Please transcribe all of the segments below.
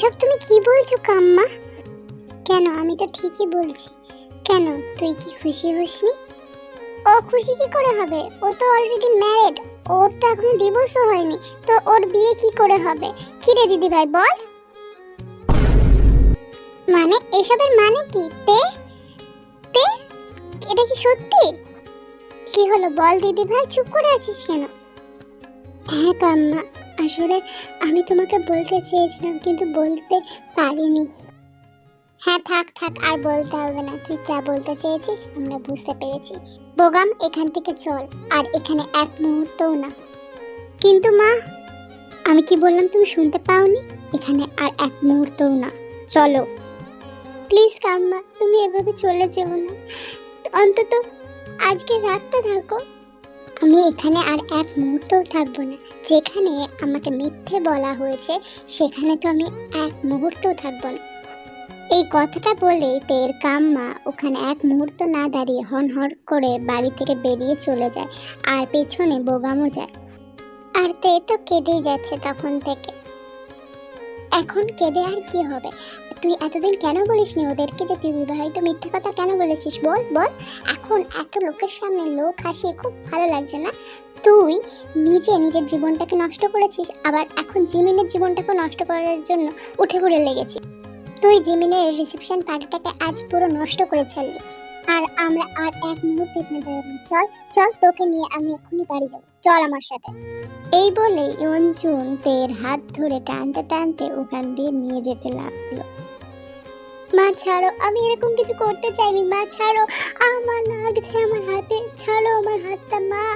এসব তুমি কি বলছো, কাম্মা? কেন, আমি তো ঠিকই বলছি। কেন, তুই কি খুশি হসনি? ও খুশি কি করে হবে? ও তো অলরেডি ম্যারিড ওর তো এখনও ডিভোর্সও হয়নি, তো ওর বিয়ে কি করে হবে? কি রে দিদি ভাই বল। মানে এসবের মানে কি? তে? তে? এটা কি সত্যি? কি হলো, বল দিদি ভাই চুপ করে আছিস কেন? হ্যাঁ কাম্মা। আসলে আমি তোমাকে বলতে চেয়েছিলাম, কিন্তু বলতে পারিনি। হ্যাঁ থাক থাক, আর বলতে হবে না। তুই যা বলতে চেয়েছিস, আমরা বুঝতে পেরেছি। বোগাম, এখান থেকে চল, আর এখানে এক মুহূর্তও না। কিন্তু মা, আমি কি বললাম তুমি শুনতে পাওনি? এখানে আর এক মুহূর্তও না। চলো। প্লিজ কাম্মা, তুমি এভাবে চলে যেও না। অন্তত আজকে রাতটা থাকো। আমি এখানে আর এক মুহূর্তও থাকব না। যেখানে আমাকে মিথ্যে বলা হয়েছে, সেখানে তো আমি এক মুহূর্তও থাকব না। এই কথাটা বলে তের কাম্মা ওখানে এক মুহূর্ত না দাঁড়িয়ে হনহর করে বাড়ি থেকে বেরিয়ে চলে যায় আর পেছনে বোগামও যায়। আর তে তো কেঁদেই যাচ্ছে তখন থেকে। এখন কেঁদে আর কি হবে? তুই এতদিন কেন বলিসনি ওদেরকে যে তুই বিবাহিত মিথ্যে কথা কেন বলেছিস? বল বল। এখন এত লোকের সামনে লোক হাসিয়ে খুব ভালো লাগছে না? তুই নিজে নিজের জীবনটাকে নষ্ট করেছিস, আবার এখন জিমিনের জীবনটাকে নষ্ট করার জন্য উঠে পড়ে লেগেছিস। তুই জিমিনের রিসেপশন পার্টিটাকে আজ পুরো নষ্ট করে ছাড়লি। আর আমরা আর এক মুহূর্তে চল চল, তোকে নিয়ে আমি এখনই বাড়ি যাব। চল আমার সাথে। এই বলে ইয়নজুন তের হাত ধরে টানতে টানতে ওখান দিয়ে নিয়ে যেতে লাগল। মা ছাড়ো, আমি এরকম কিছু করতে চাইনি। মা ছাড়ো, আমার লাগছে আমার হাতে। ছাড়ো আমার হাতটা, মা।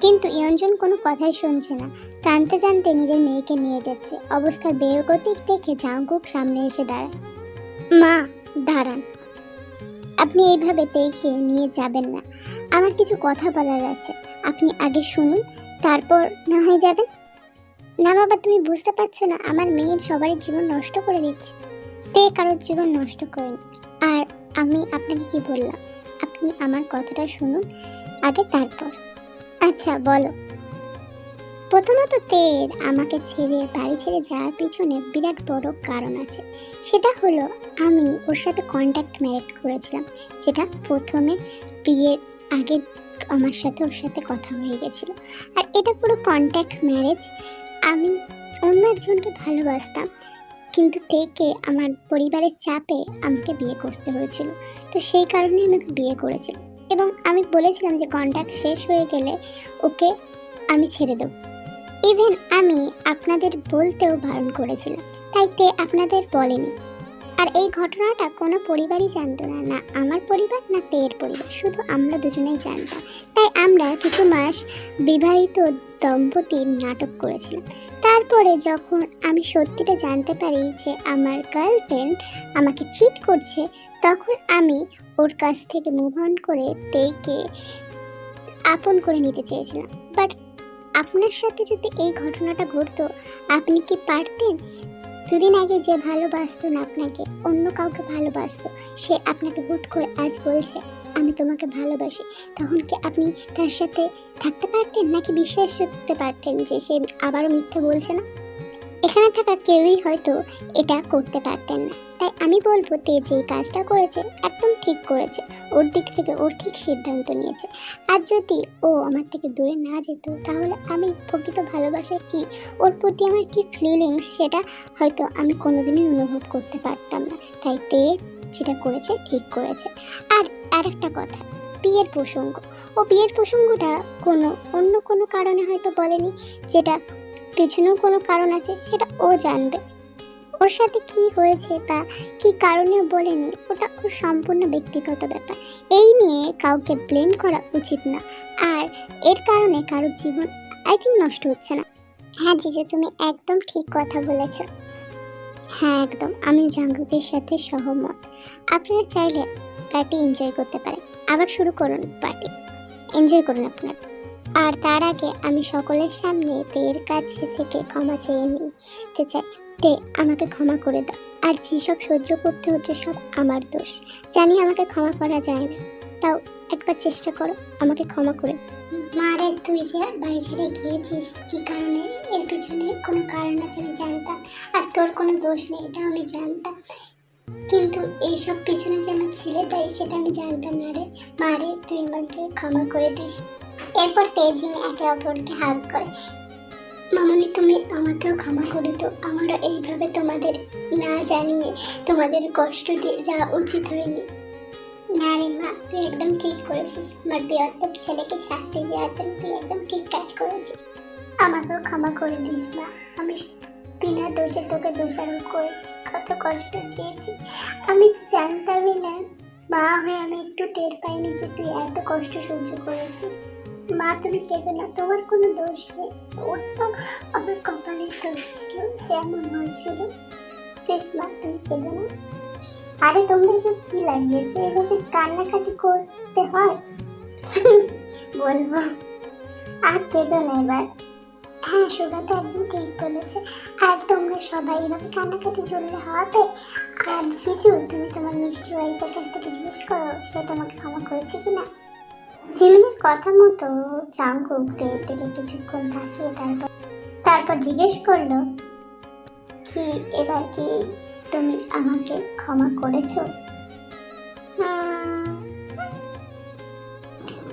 কিন্তু ইয়ঞ্জন কোনো কথাই শুনছে না। টানতে টানতে নিজের মেয়েকে নিয়ে যাচ্ছে। অবস্থার বেয়গতিক দেখে জাঙ্কুক সামনে এসে দাঁড়ায়। মা, দাঁড়ান। আপনি এইভাবে দেখে নিয়ে যাবেন না। আমার কিছু কথা বলার আছে। আপনি আগে শুনুন, তারপর না হয় যাবেন। না বাবা, তুমি বুঝতে পারছ না, আমার মেয়ের সবারই জীবন নষ্ট করে দিচ্ছে। তে কারোর জীবন নষ্ট করেনি। আর আমি আপনাকে কি বললাম? আপনি আমার কথাটা শুনুন, আগে তারপর। আচ্ছা বলো। প্রথমত তের আমাকে ছেড়ে, বাড়ি ছেড়ে যাওয়ার পিছনে বিরাট বড় কারণ আছে। সেটা হলো, আমি ওর সাথে কন্ট্যাক্ট ম্যারেজ করেছিলাম, যেটা প্রথমে বিয়ের আগে আমার সাথে ওর সাথে কথা হয়ে গেছিল। আর এটা পুরো কন্ট্যাক্ট ম্যারেজ আমি অন্য একজনকে ভালোবাসতাম কিন্তু থেকে আমার পরিবারের চাপে আমাকে বিয়ে করতে হয়েছিল। তো সেই কারণে আমাকে বিয়ে করেছিলাম এবং আমি বলেছিলাম যে কন্ট্যাক্ট শেষ হয়ে গেলে ওকে আমি ছেড়ে দেব। ইভেন আমি আপনাদের বলতেও বারণ করেছিলাম। তাইতে আপনাদের বলেনি। আর এই ঘটনাটা কোনো পরিবারই জানতো না না আমার পরিবার, না তের পরিবার। শুধু আমরা দুজনেই জানতাম। তাই আমরা কিছু মাস বিবাহিত দম্পতির নাটক করেছিলাম। তারপরে যখন আমি সত্যিটা জানতে পারি যে আমার গার্লফ্রেন্ড আমাকে চিট করছে, তখন আমি ওর কাছ থেকে মুভ অন করে তেইকে আপন করে নিতে চেয়েছিলাম। বাট আপনার সাথে যদি এই ঘটনাটা ঘটতো, আপনি কি পারতেন? দুদিন আগে যে ভালোবাসতো না আপনাকে, অন্য কাউকে ভালোবাসতো, সে আপনাকে হুট করে আজ বলছে, আমি তোমাকে ভালোবাসি। তখন কি আপনি তার সাথে থাকতে পারতেন? নাকি বিশ্বাস করতে পারতেন যে সে আবারও মিথ্যে বলছে না? এখানে থাকা কেউই হয়তো এটা করতে পারতেন না। তাই আমি বলব, তে যে কাজটা করেছে, একদম ঠিক করেছে। ওর দিক থেকে ওর ঠিক সিদ্ধান্ত নিয়েছে। আর যদি ও আমার থেকে দূরে না যেত, তাহলে আমি প্রকৃত ভালোবাসা কি? ওর প্রতি আমার কি ফিলিংস সেটা হয়তো আমি কোনোদিনই অনুভব করতে পারতাম না। তাই তে যেটা করেছে, ঠিক করেছে। আর আর একটা কথা, বিয়ের প্রসঙ্গ। ও বিয়ের প্রসঙ্গটা কোনো, অন্য কোনো কারণে হয়তো বলেনি, যেটা পেছনেও কোনো কারণ আছে, সেটা ও জানবে। ওর সাথে কি হয়েছে বা কি কারণে বলেনি, ওটা ওর সম্পূর্ণ ব্যক্তিগত ব্যাপার। এই নিয়ে কাউকে ব্লেম করা উচিত না। আর এর কারণে কারোর জীবন আই থিঙ্ক নষ্ট হচ্ছে না। হ্যাঁ জিজু, তুমি একদম ঠিক কথা বলেছ। হ্যাঁ একদম। আমি জাঙ্গুকের সাথে সহমত। আপনারা চাইলে পার্টি এনজয় করতে পারেন। আবার শুরু করুন পার্টি এনজয় করুন আপনারা। আর তার আগে আমি সকলের সামনে তের কাছে থেকে ক্ষমা চেয়ে নিতে চাই, তে আমাকে ক্ষমা করে দাও। আর যেসব সহ্য করতে হচ্ছে সব আমার দোষ। জানি আমাকে ক্ষমা করা যায় না। তাও একবার চেষ্টা করো, আমাকে ক্ষমা করে মারে তুই যে বাড়ি ছেড়ে গিয়েছিস, কি কারণে? এর পিছনে কোনো কারণ আছে আমি জানতাম। আর তোর কোনো দোষ নেই এটা আমি জানতাম। কিন্তু এইসব পিছনে যে আমার ছেলে তাই সেটা আমি জানতাম না রে। মারে তুই আমাকে ক্ষমা করে দিস। এরপর তেজিনী একে অপরকে হাত করে। মামনি, তুমি আমাকেও ক্ষমা করে তো আমারও এইভাবে তোমাদের না জানিয়ে তোমাদের কষ্ট দিয়ে যাওয়া উচিত হয়নি। না রে মা, তুই একদম ঠিক করেছিস। আমার বৃহত্তম ছেলেকে শাস্তি দেওয়ার জন্য তুই একদম ঠিক কাজ করেছিস। আমাকেও ক্ষমা করে দিস মা। আমি বিনা দোষে তোকে দোষারোপ করেছি কত কষ্ট দিয়েছি। আমি জানতামই না। মা হয়ে আমি একটু টের পাইনি যে তুই এত কষ্ট সহ্য করেছিস। মা তুমি কেঁদো না, তোমার কোনো দোষ নেই। ওর তো আমার কপালের দোষ ছিল যেমন হয়েছিল। প্লিজ মা তুমি কেঁদো না। আরে, তোমরা সব কি লাগিয়েছো? এভাবে কান্নাকাটি করতে হয়? বলব, আর কেঁদো না এবার। হ্যাঁ সুগা তো একদম ঠিক বলেছে। আর তোমরা সবাই এভাবে কান্নাকাটি চললে হবে? আর জিজু, তুমি তোমার মিষ্টি ওয়াইফের কাছ থেকে জিজ্ঞেস করো, সে তোমাকে ক্ষমা করেছে কিনা? জিমিনের কথা মতো চাঙ্কুক দেখতে কিছুক্ষণ তাকিয়ে তারপর তারপর জিজ্ঞেস করল, কি এবার কি তুমি আমাকে ক্ষমা করেছ?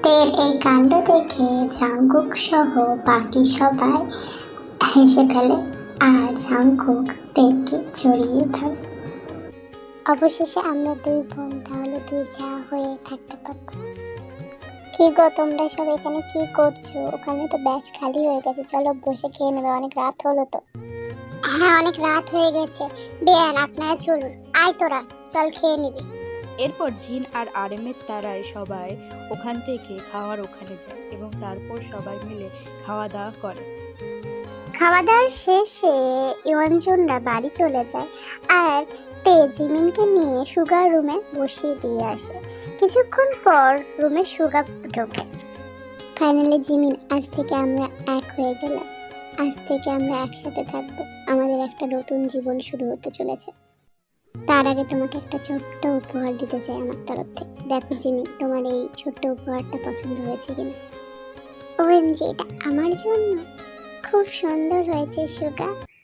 তের এই কাণ্ড দেখে জাঙ্কুক সহ বাকি সবাই হেসে ফেলে, আর জাঙ্কুক তেরকে জড়িয়ে ধরে। অবশেষে আমরা দুই বোন, তাহলে তুই যা হয়ে থাকতে পারব। কি গো তোমরা সব এখানে কি করছ? ওখানে তো ব্যাচ খালি হয়ে গেছে। চলো বসে খেয়ে নেবে অনেক রাত হলো তো। হ্যাঁ অনেক রাত হয়ে গেছে। বেয়ান আপনারা চলুন। আয় তোরা চল খেয়ে নিবি। এরপর জিন আর আরেমের তারাই সবাই ওখান থেকে খাওয়ার ওখানে যায় এবং তারপর সবাই মিলে খাওয়া দাওয়া করে। খাওয়া দাওয়ার শেষে ইয়ঞ্জনরা বাড়ি চলে যায়। আর তে জিমিনকে নিয়ে সুগার রুমে বসিয়ে দিয়ে আসে। কিছুক্ষণ পর রুমে সুগার ঢোকে। ফাইনালি জিমিন, আজ থেকে আমরা এক হয়ে গেলাম। আজ থেকে আমরা একসাথে থাকব। আমাদের একটা নতুন জীবন শুরু হতে চলেছে। তার আগে তোমাকে একটা ছোট্ট উপহার দিতে চাই আমার তরফ থেকে। দেখো জিমি তোমার এই ছোট্ট উপহারটা পছন্দ হয়েছে কিনা? ওএমজি এটা আমার জন্য। খুব সুন্দর হয়েছে, সুগা।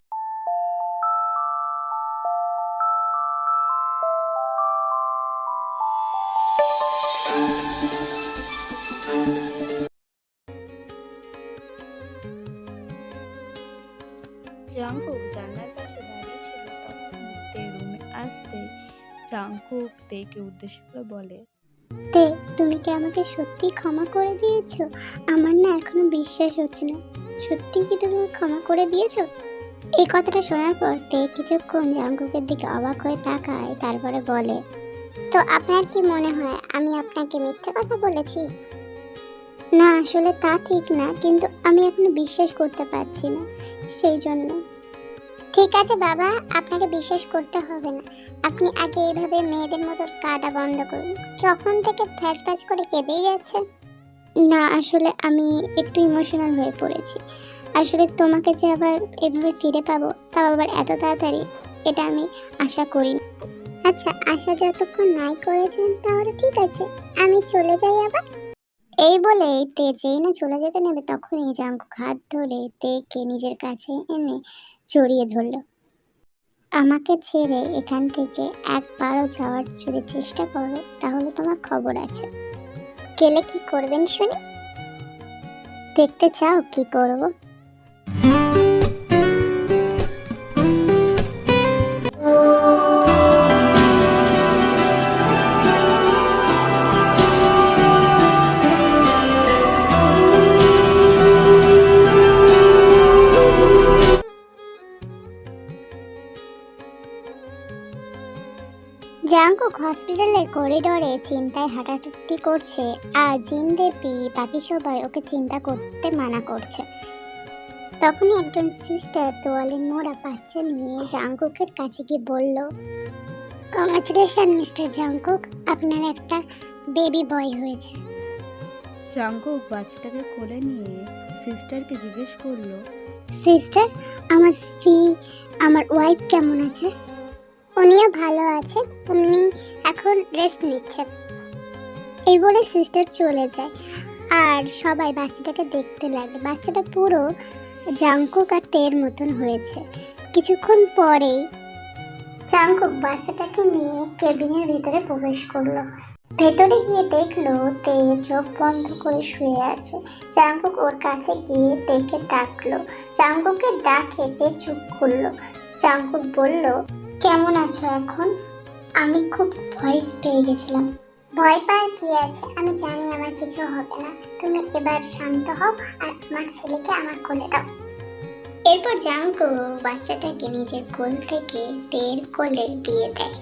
জাংকুক তেকে উদ্দেশ্য করে বলে। তে তুমি কি আমাকে সত্যি ক্ষমা করে দিয়েছ? আমার না এখনও বিশ্বাস হচ্ছে না। সত্যি কি তুমি ক্ষমা করে দিয়েছ? এই কথাটা শোনার পর তে কিছুক্ষণ দিকে অবাক হয়ে তাকায় তারপরে বলে তো আপনার কি মনে হয় আমি আপনাকে মিথ্যে কথা বলেছি? না আসলে তা ঠিক না কিন্তু আমি এখনও বিশ্বাস করতে পারছি না সেই জন্য। ঠিক আছে বাবা আপনাকে বিশ্বাস করতে হবে না। আপনি আগে এইভাবে মেয়েদের মতো কাদা বন্ধ করুন। যখন থেকে ফ্যাচ ফ্যাচ করে কেঁদেই যাচ্ছেন। না, আসলে আমি একটু ইমোশনাল হয়ে পড়েছি। আসলে তোমাকে যে আবার এভাবে ফিরে পাবো, তাও আবার এত তাড়াতাড়ি, এটা আমি আশা করি আচ্ছা আশা যতক্ষণ নাই করেছেন, তাহলে ঠিক আছে। আমি চলে যাই আবার। এই বলে তে যেই না চলে যেতে নেবে, তখনই জাঙ্কুক হাত ধরে তেকে নিজের কাছে এনে জড়িয়ে ধরলো। আমাকে ছেড়ে এখান থেকে একবারও যাওয়ার যদি চেষ্টা করো, তাহলে তোমার খবর আছে। গেলে কি করবেন শুনি? দেখতে চাও কি করব? জাঙ্কুক হসপিটালের করিডোরে চিন্তায় হাঁটাহাঁটি করছে আর জিন দেবী বাকি সবাই ওকে চিন্তা করতে মানা করছে। তখনই একজন সিস্টার তোয়ালে মোড়া বাচ্চা নিয়ে জাঙ্কুকের কাছে গিয়ে বলল কংগ্রাচুলেশন মিস্টার জাঙ্কুক আপনার একটা বেবি বয় হয়েছে। জাংকুক বাচ্চাটাকে কোলে নিয়ে সিস্টারকে জিজ্ঞেস করল সিস্টার আমার স্ত্রী আমার ওয়াইফ কেমন আছে? উনিও ভালো আছে উনি এখন রেস্ট নিচ্ছেন। এই বলে সিস্টার চলে যায়। আর সবাই বাচ্চাটাকে দেখতে লাগে। বাচ্চাটা পুরো জাঙ্কুক আর তের মতন হয়েছে। কিছুক্ষণ পরেই জাঙ্কুক বাচ্চাটাকে নিয়ে কেবিনের ভিতরে প্রবেশ করল। ভেতরে গিয়ে দেখল তে চোখ বন্ধ করে শুয়ে আছে। জাঙ্কুক ওর কাছে গিয়ে তেকে ডাকলো। জাঙ্কুকে ডাকে তে চুপ করল। জাঙ্কুক বলল কেমন আছো এখন? আমি খুব ভয় পেয়ে গেছিলাম। ভয় পাওয়ার কি আছে? আমি জানি আমার কিছু হবে না। তুমি এবার শান্ত হও আর আমার ছেলেকে আমার কোলে দাও। এরপর জাঙ্কু বাচ্চাটাকে নিজের কোল থেকে তের কোলে দিয়ে দেয়।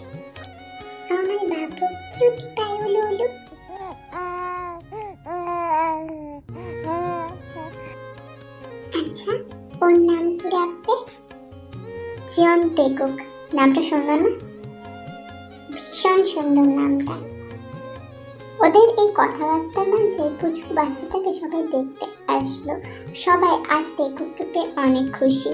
আমার বাবু কিউট তাই হলো হলো আচ্ছা ওর নাম কি রাখবে জিয়ন তেকুক নামটা সুন্দর না? ভীষণ সুন্দর নামটা। ওদের এই কথাবার্তা না যে পুচকু বাচ্চাটাকে সবাই দেখতে আসলো। সবাই আসতে কুকুরকে অনেক খুশি।